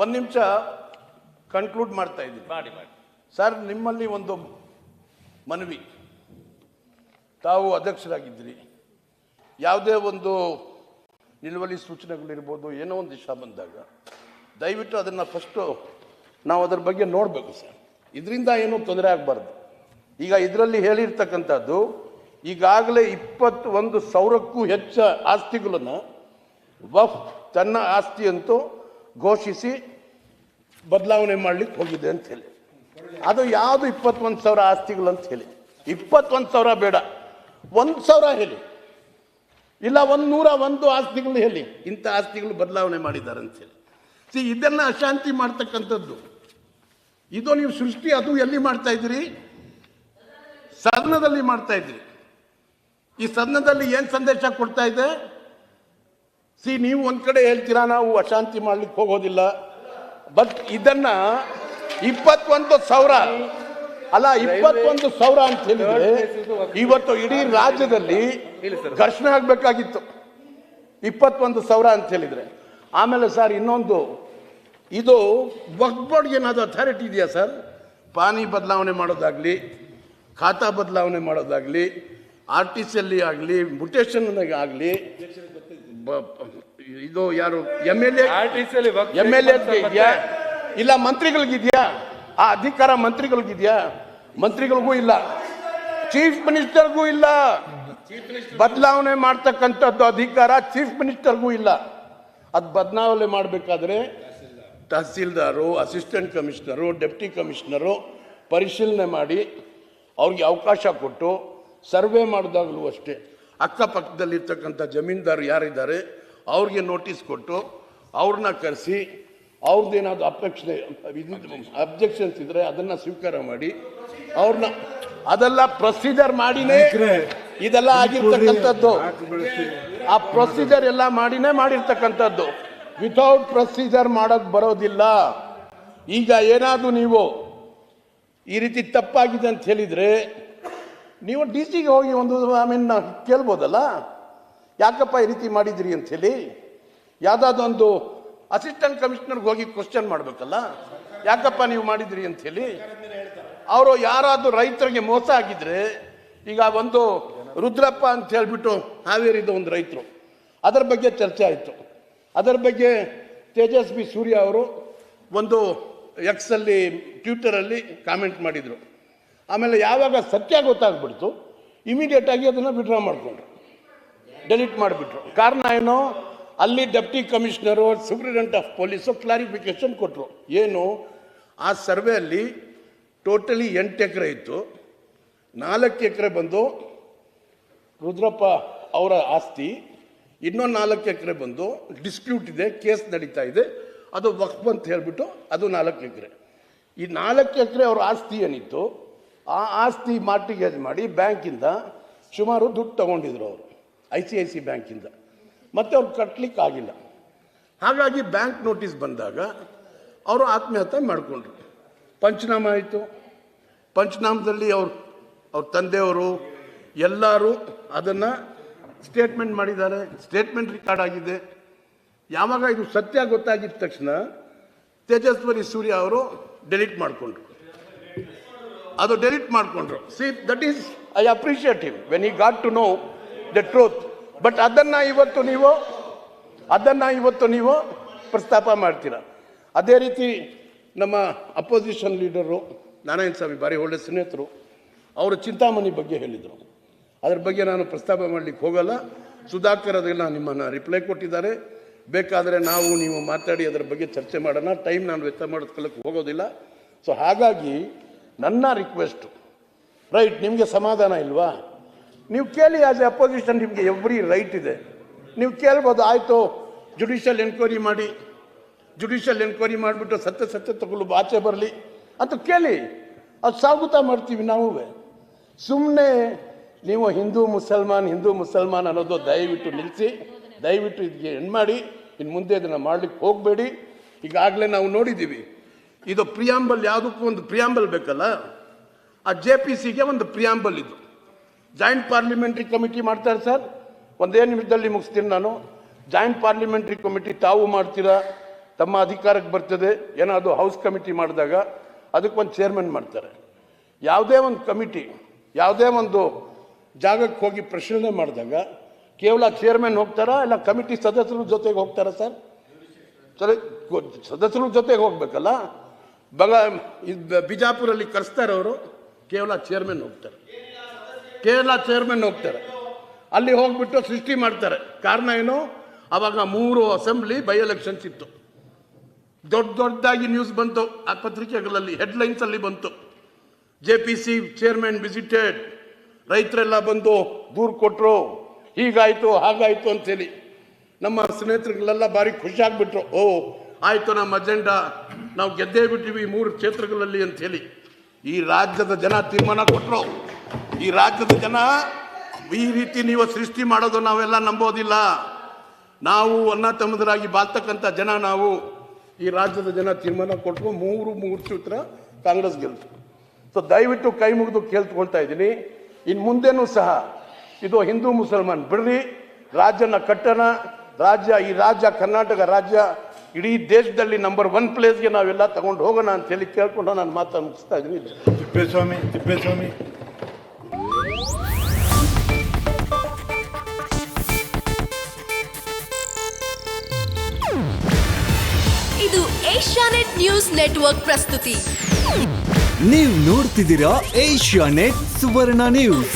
ಒಂದು ನಿಮಿಷ ಕನ್ಕ್ಲೂಡ್ ಮಾಡ್ತಾ ಇದ್ದೀನಿ. ಮಾಡಿ ಮಾಡಿ. ಸರ್ ನಿಮ್ಮಲ್ಲಿ ಒಂದು ಮನವಿ. ತಾವು ಅಧ್ಯಕ್ಷರಾಗಿದ್ದೀರಿ. ಯಾವುದೇ ಒಂದು ನಿಲುವಳಿ ಸೂಚನೆಗಳಿರ್ಬೋದು ಏನೋ ಒಂದು ವಿಷಯ ಬಂದಾಗ ದಯವಿಟ್ಟು ಅದನ್ನು ಫಸ್ಟು ನಾವು ಅದರ ಬಗ್ಗೆ ನೋಡಬೇಕು ಸರ್ ಇದರಿಂದ ಏನೂ ತೊಂದರೆ ಆಗಬಾರ್ದು. ಈಗ ಇದರಲ್ಲಿ ಹೇಳಿರ್ತಕ್ಕಂಥದ್ದು ಈಗಾಗಲೇ ಇಪ್ಪತ್ತು ಒಂದು ಸಾವಿರಕ್ಕೂ ಹೆಚ್ಚ ಆಸ್ತಿಗಳನ್ನು ವಫ್ ತನ್ನ ಆಸ್ತಿ ಅಂತೂ ಘೋಷಿಸಿ ಬದಲಾವಣೆ ಮಾಡ್ಲಿಕ್ಕೆ ಹೋಗಿದೆ ಅಂತ ಹೇಳಿ. ಅದು ಯಾವುದು ಇಪ್ಪತ್ತೊಂದು ಸಾವಿರ ಆಸ್ತಿಗಳು ಅಂತ ಹೇಳಿ. ಇಪ್ಪತ್ತೊಂದು ಸಾವಿರ ಬೇಡ. ಒಂದು ಸಾವಿರ ಹೇಳಿ. ಇಲ್ಲ, ಒಂದು ನೂರ ಒಂದು ಆಸ್ತಿಗಳು ಹೇಳಿ. ಇಂಥ ಆಸ್ತಿಗಳು ಬದಲಾವಣೆ ಮಾಡಿದ್ದಾರೆ ಅಂತ ಹೇಳಿ. ಸಿ, ಇದನ್ನ ಅಶಾಂತಿ ಮಾಡ್ತಕ್ಕಂಥದ್ದು. ಇದು ನೀವು ಸೃಷ್ಟಿ, ಅದು ಎಲ್ಲಿ ಮಾಡ್ತಾ ಇದ್ದೀರಿ? ಸದನದಲ್ಲಿ ಮಾಡ್ತಾ ಇದ್ದೀರಿ. ಈ ಸದನದಲ್ಲಿ ಏನು ಸಂದೇಶ ಕೊಡ್ತಾ ಇದೆ? ಸಿ, ನೀವು ಒಂದು ಕಡೆ ಹೇಳ್ತೀರಾ, ನಾವು ಅಶಾಂತಿ ಮಾಡ್ಲಿಕ್ಕೆ ಹೋಗೋದಿಲ್ಲ. ಬಟ್ ಇದನ್ನ ಇಪ್ಪತ್ತೊಂದು ಸಾವಿರ, ಅಲ್ಲ, ಇಪ್ಪತ್ತೊಂದು ಸಾವಿರ ಅಂತ ಹೇಳಿದ್ರೆ, ಇವತ್ತು ಇಡೀ ರಾಜ್ಯದಲ್ಲಿ ಘರ್ಷಣೆ ಆಗ್ಬೇಕಾಗಿತ್ತು. ಇಪ್ಪತ್ತೊಂದು ಸಾವಿರ ಅಂತ ಹೇಳಿದ್ರೆ. ಆಮೇಲೆ ಸರ್, ಇನ್ನೊಂದು, ಇದು ವಕ್ಫ್ ಏನಾದ್ರು ಅಥಾರಿಟಿ ಇದೆಯಾ ಸರ್? ಪಾನಿ ಬದಲಾವಣೆ ಮಾಡೋದಾಗ್ಲಿ, ಖಾತಾ ಬದಲಾವಣೆ ಮಾಡೋದಾಗ್ಲಿ, ಆರ್ ಟಿ ಸಿ ಅಲ್ಲಿ ಆಗಲಿ ಆಗಲಿ ಇದು ಯಾರು ಎಂ ಎಲ್ ಎಂ ಎಲ್ ಇದೆಯಾ ಇಲ್ಲ ಮಂತ್ರಿಗಳಿಗಿದೆಯಾ? ಆ ಅಧಿಕಾರ ಮಂತ್ರಿಗಳಿಗಿದೆಯಾ? ಮಂತ್ರಿಗಳಿಗೂ ಇಲ್ಲ. ಚೀಫ್ ಮಿನಿಸ್ಟರ್ಗೂ ಇಲ್ಲ. ಬದಲಾವಣೆ ಮಾಡ್ತಕ್ಕಂಥದ್ದು ಅಧಿಕಾರ ಚೀಫ್ ಮಿನಿಸ್ಟರ್ಗೂ ಇಲ್ಲ. ಅದು ಬದಲಾವಣೆ ಮಾಡಬೇಕಾದ್ರೆ tahsildar assistant commissioner deputy commissioner ಪರಿಶೀಲನೆ ಮಾಡಿ ಅವ್ರಿಗೆ ಅವಕಾಶ ಕೊಟ್ಟು ಸರ್ವೆ ಮಾಡಿದಾಗಲೂ ಅಷ್ಟೇ. ಅಕ್ಕಪಕ್ಕದಲ್ಲಿರ್ತಕ್ಕಂಥ ಜಮೀನ್ದಾರು ಯಾರಿದ್ದಾರೆ ಅವ್ರಿಗೆ ನೋಟಿಸ್ ಕೊಟ್ಟು ಅವ್ರನ್ನ ಕರೆಸಿ ಅವ್ರದ್ದೇನಾದ್ರು ಅಪೇಕ್ಷೆ ಅಬ್ಜೆಕ್ಷನ್ಸ್ ಇದ್ರೆ ಅದನ್ನ ಸ್ವೀಕಾರ ಮಾಡಿ ಅವ್ರನ್ನ ಅದೆಲ್ಲ ಪ್ರೊಸೀಜರ್ ಮಾಡಿನೇ ಇದೆಲ್ಲ ಆಗಿರ್ತಕ್ಕಂಥದ್ದು. ಆ ಪ್ರೊಸೀಜರ್ ಎಲ್ಲ ಮಾಡಿನೇ ಮಾಡಿರ್ತಕ್ಕಂಥದ್ದು. ವಿತೌಟ್ ಪ್ರೊಸೀಜರ್ ಮಾಡೋಕ್ಕೆ ಬರೋದಿಲ್ಲ. ಈಗ ಏನಾದರೂ ನೀವು ಈ ರೀತಿ ತಪ್ಪಾಗಿದೆ ಅಂತ ಹೇಳಿದ್ರೆ ನೀವು ಡಿ ಸಿಗೆ ಹೋಗಿ ಒಂದು, ಐ ಮೀನ್, ಕೇಳ್ಬೋದಲ್ಲ? ಯಾಕಪ್ಪ ಈ ರೀತಿ ಮಾಡಿದ್ರಿ ಅಂತ ಹೇಳಿ ಯಾವುದಾದೊಂದು ಅಸಿಸ್ಟೆಂಟ್ ಕಮಿಷನರ್ಗೆ ಹೋಗಿ ಕ್ವಶನ್ ಮಾಡಬೇಕಲ್ಲ? ಯಾಕಪ್ಪ ನೀವು ಮಾಡಿದ್ರಿ ಹೇಳಿ ಅವರು ಯಾರಾದರೂ ರೈತರಿಗೆ ಮೋಸ ಆಗಿದ್ರೆ, ಈಗ ಒಂದು ರುದ್ರಪ್ಪ ಅಂತ ಹೇಳಿಬಿಟ್ಟು ಹಾವೇರಿದ ಒಂದು ರೈತರು, ಅದರ ಬಗ್ಗೆ ಚರ್ಚೆ ಆಯಿತು. ಅದರ ಬಗ್ಗೆ ತೇಜಸ್ವಿ ಸೂರ್ಯ ಅವರು ಒಂದು ಎಕ್ಸಲ್ಲಿ ಟ್ವಿಟರಲ್ಲಿ ಕಾಮೆಂಟ್ ಮಾಡಿದರು. ಆಮೇಲೆ ಯಾವಾಗ ಸತ್ಯ ಗೊತ್ತಾಗ್ಬಿಡ್ತು ಇಮಿಡಿಯೇಟಾಗಿ ಅದನ್ನು ವಿಡ್ರಾ ಮಾಡಿಕೊಂಡ್ರು. ಡೆಲಿಟ್ ಮಾಡಿಬಿಟ್ರು. ಕಾರಣ ಏನು? ಅಲ್ಲಿ deputy commissioner superintendent of police clarification ಕೊಟ್ಟರು ಏನು? ಆ ಸರ್ವೆಯಲ್ಲಿ ಟೋಟಲಿ ಎಂಟು ಎಕರೆ ಇತ್ತು. ನಾಲ್ಕು ಎಕರೆ ಬಂದು ರುದ್ರಪ್ಪ ಅವರ ಆಸ್ತಿ, ಇನ್ನೊಂದು ನಾಲ್ಕು ಎಕರೆ ಬಂದು ಡಿಸ್ಪ್ಯೂಟ್ ಇದೆ ಕೇಸ್ ನಡೀತಾ ಇದೆ. ಅದು ವಕ್ಫ್ ಅಂತ ಹೇಳಿಬಿಟ್ಟು ಅದು ನಾಲ್ಕು ಎಕರೆ. ಈ ನಾಲ್ಕು ಎಕರೆ ಅವ್ರ ಆಸ್ತಿ ಏನಿತ್ತು? ಆ ಆಸ್ತಿ ಮಾರ್ಟಿಗೇಜ್ ಮಾಡಿ ಬ್ಯಾಂಕಿಂದ ಸುಮಾರು ದುಡ್ಡು ತಗೊಂಡಿದ್ರು ಅವರು, ಐ ಸಿ ಐ ಸಿ ಬ್ಯಾಂಕಿಂದ. ಮತ್ತೆ ಅವ್ರು ಕಟ್ಲಿಕ್ಕೆ ಆಗಿಲ್ಲ. ಹಾಗಾಗಿ ಬ್ಯಾಂಕ್ ನೋಟಿಸ್ ಬಂದಾಗ ಅವರು ಆತ್ಮಹತ್ಯೆ ಮಾಡಿಕೊಂಡ್ರು. ಪಂಚನಾಮ ಆಯಿತು. ಪಂಚನಾಮದಲ್ಲಿ ಅವರು, ಅವ್ರ ತಂದೆಯವರು ಎಲ್ಲರೂ ಅದನ್ನು ಸ್ಟೇಟ್ಮೆಂಟ್ ಮಾಡಿದ್ದಾರೆ. ಸ್ಟೇಟ್ಮೆಂಟ್ ರಿಕಾರ್ಡ್ ಆಗಿದೆ. ಯಾವಾಗ ಇದು ಸತ್ಯ ಗೊತ್ತಾಗಿದ್ದ ತಕ್ಷಣ ತೇಜಸ್ವರಿ ಸೂರ್ಯ ಅವರು ಡೆಲೀಟ್ ಮಾಡಿಕೊಂಡ್ರು. ಅದು ಡೆಲಿಟ್ ಮಾಡಿಕೊಂಡ್ರು. See that is I appreciative when I got to know the truth but ಅದನ್ನು ಇವತ್ತು ನೀವು, ಅದನ್ನು ಇವತ್ತು ನೀವು ಪ್ರಸ್ತಾಪ ಮಾಡ್ತೀರ? ಅದೇ ರೀತಿ ನಮ್ಮ ಅಪೋಸಿಷನ್ ಲೀಡರು ನಾರಾಯಣ ಸ್ವಾಮಿ ಭಾರಿ ಒಳ್ಳೆ ಸ್ನೇಹಿತರು, ಅವರು ಚಿಂತಾಮಣಿ ಬಗ್ಗೆ ಹೇಳಿದರು. ಅದ್ರ ಬಗ್ಗೆ ನಾನು ಪ್ರಸ್ತಾಪ ಮಾಡಲಿಕ್ಕೆ ಹೋಗಲ್ಲ. ಸುಧಾಕರ್ ಅದೆಲ್ಲ ನಿಮ್ಮನ್ನು ರಿಪ್ಲೈ ಕೊಟ್ಟಿದ್ದಾರೆ. ಬೇಕಾದರೆ ನಾವು ನೀವು ಮಾತಾಡಿ ಅದರ ಬಗ್ಗೆ ಚರ್ಚೆ ಮಾಡೋಣ. ಟೈಮ್ ನಾನು ವ್ಯರ್ಥ ಮಾಡೋದಕ್ಕೆ ಹೋಗೋದಿಲ್ಲ. ಸೊ ಹಾಗಾಗಿ ನನ್ನ ರಿಕ್ವೆಸ್ಟು ರೈಟ್ ನಿಮಗೆ ಸಮಾಧಾನ ಇಲ್ವಾ? ನೀವು ಕೇಳಿ ಆಸ್ ಎ ಅಪೋಸಿಷನ್ ನಿಮಗೆ ಎವ್ರಿ ರೈಟ್ ಇದೆ. ನೀವು ಕೇಳ್ಬೋದು, ಆಯಿತು ಜುಡಿಷಿಯಲ್ ಎನ್ಕ್ವೈರಿ ಮಾಡಿ. ಜುಡಿಷಿಯಲ್ ಎನ್ಕ್ವೈರಿ ಮಾಡಿಬಿಟ್ಟು ಸತ್ಯ ಸತ್ಯ ತಗೊಳ್ಳು ಆಚೆ ಬರಲಿ. ಅಂತ ಕೇಳಿ, ಅದು ಸಾಗುತ್ತಾ ಮಾಡ್ತೀವಿ ನಾವು ಸುಮ್ಮನೆ ನೀವು ಹಿಂದೂ, ಮುಸಲ್ಮಾನ್ ಹಿಂದೂ, ಮುಸಲ್ಮಾನ್ ಅನ್ನೋದು ದಯವಿಟ್ಟು ನಿಲ್ಲಿಸಿ ದಯವಿಟ್ಟು ಇದಕ್ಕೆ ಹೆಣ್ಣು ಮಾಡಿ ಇನ್ನು ಮುಂದೆ ಇದನ್ನು ಮಾಡಲಿಕ್ಕೆ ಹೋಗಬೇಡಿ. ಈಗಾಗಲೇ ನಾವು ನೋಡಿದ್ದೀವಿ ಇದು ಪ್ರಿಯಾಂಬಲ್ ಯಾವುದಕ್ಕೂ ಒಂದು ಪ್ರಿಯಾಂಬಲ್ ಬೇಕಲ್ಲ? ಆ ಜೆ ಪಿ ಸಿಗೆ ಒಂದು ಪ್ರಿಯಾಂಬಲ್ ಇದು. ಜಾಯಿಂಟ್ ಪಾರ್ಲಿಮೆಂಟ್ರಿ ಕಮಿಟಿ ಮಾಡ್ತಾರೆ ಸರ್. ಒಂದೇ ನಿಮಿಷದಲ್ಲಿ ಮುಗಿಸ್ತೀನಿ ನಾನು. ಜಾಯಿಂಟ್ ಪಾರ್ಲಿಮೆಂಟ್ರಿ ಕಮಿಟಿ ತಾವು ಮಾಡ್ತೀರಾ? ತಮ್ಮ ಅಧಿಕಾರಕ್ಕೆ ಬರ್ತದೆ. ಏನಾದರೂ ಹೌಸ್ ಕಮಿಟಿ ಮಾಡಿದಾಗ ಅದಕ್ಕೆ ಒಂದು ಚೇರ್ಮನ್ ಮಾಡ್ತಾರೆ. ಯಾವುದೇ ಒಂದು ಕಮಿಟಿ, ಯಾವುದೇ ಒಂದು ಜಾಗಕ್ಕೆ ಹೋಗಿ ಪ್ರಶ್ನೆ ಮಾಡಿದಾಗ ಕೇವಲ ಚೇರ್ಮನ್ ಹೋಗ್ತಾರಾ ಇಲ್ಲ ಕಮಿಟಿ ಸದಸ್ಯರ ಜೊತೆಗೆ ಹೋಗ್ತಾರಾ ಸರ್? ಸರಿ, ಸದಸ್ಯರ ಜೊತೆಗೆ ಹೋಗ್ಬೇಕಲ್ಲ? ಬಗ ಬಿಜಾಪುರಲ್ಲಿ ಕರೆಸ್ತಾರೆ ಅವರು ಕೇವಲ ಚೇರ್ಮನ್ ಹೋಗ್ತಾರೆ. ಕೇರಳ ಚೇರ್ಮನ್ ಹೋಗ್ತಾರೆ. ಅಲ್ಲಿ ಹೋಗ್ಬಿಟ್ಟು ಸೃಷ್ಟಿ ಮಾಡ್ತಾರೆ. ಕಾರಣ ಏನು? ಅವಾಗ ಮೂರು ಅಸೆಂಬ್ಲಿ ಬೈ ಎಲೆಕ್ಷನ್ಸ್ ಇತ್ತು. ದೊಡ್ಡ ದೊಡ್ಡದಾಗಿ ನ್ಯೂಸ್ ಬಂತು. ಆ ಪತ್ರಿಕೆಗಳಲ್ಲಿ ಹೆಡ್ಲೈನ್ಸ್ ಅಲ್ಲಿ ಬಂತು. J P C chairman visited ರೈತರೆಲ್ಲ ಬಂದು ದೂರು ಕೊಟ್ಟರು ಹೀಗಾಯಿತು, ಹಾಗಾಯಿತು ಅಂತೇಳಿ. ನಮ್ಮ ಸ್ನೇಹಿತರುಗಳೆಲ್ಲ ಭಾರಿ ಖುಷಿಯಾಗ್ಬಿಟ್ರು ಓ ಆಯ್ತು, ನಮ್ಮ ಅಜೆಂಡಾ. ನಾವು ಗೆದ್ದೇ ಬಿಟ್ಟಿವಿ ಮೂರು ಕ್ಷೇತ್ರಗಳಲ್ಲಿ ಅಂತ ಹೇಳಿ ಈ ರಾಜ್ಯದ ಜನ ತೀರ್ಮಾನ ಕೊಟ್ಟರು ಈ ರಾಜ್ಯದ ಜನ, ಈ ರೀತಿ ನೀವು ಸೃಷ್ಟಿ ಮಾಡೋದು ನಾವೆಲ್ಲ ನಂಬೋದಿಲ್ಲ. ನಾವು ಅನ್ನ ತಮ್ಮದರಾಗಿ ಬಾಳ್ತಕ್ಕಂಥ ಜನ ನಾವು. ಈ ರಾಜ್ಯದ ಜನ ತೀರ್ಮಾನ ಕೊಟ್ಟರು ಮೂರು ಮೂರು ಕ್ಷೇತ್ರ ಕಾಂಗ್ರೆಸ್ ಗೆಲ್ತು. ಸೊ ದಯವಿಟ್ಟು ಕೈ ಮುಗಿದು ಕೇಳ್ಕೊಳ್ತಾ ಇದ್ದೀನಿ. ಇನ್ನು ಮುಂದೆನೂ ಸಹ, ಇದು ಹಿಂದೂ ಮುಸಲ್ಮಾನ್, ಬಿಡ್ರಿ. ರಾಜ್ಯನ ಕಟ್ಟಣ, ರಾಜ್ಯ, ಈ ರಾಜ್ಯ ಕರ್ನಾಟಕ ರಾಜ್ಯ ಇಡೀ ದೇಶದಲ್ಲಿ ನಂಬರ್ ಒನ್ ಪ್ಲೇಸ್ಗೆ ನಾವೆಲ್ಲ ತಗೊಂಡು ಹೋಗೋಣ ಅಂತ ಹೇಳಿ ಕೇಳ್ಕೊಂಡು ನಾನು ಮಾತನ್ನು ಮುಗಿಸ್ತಾ ಇದ್ದೀನಿ. ತಿಪ್ಪೇಸ್ವಾಮಿ ತಿಪ್ಪೇಸ್ವಾಮಿ. ಇದು ಏಷ್ಯಾನೆಟ್ ನ್ಯೂಸ್ ನೆಟ್ವರ್ಕ್ ಪ್ರಸ್ತುತಿ. ನೀವು ನೋಡ್ತಿದ್ದೀರಾ ಏಷ್ಯಾ ನೆಟ್ ಸುವರ್ಣ ನ್ಯೂಸ್.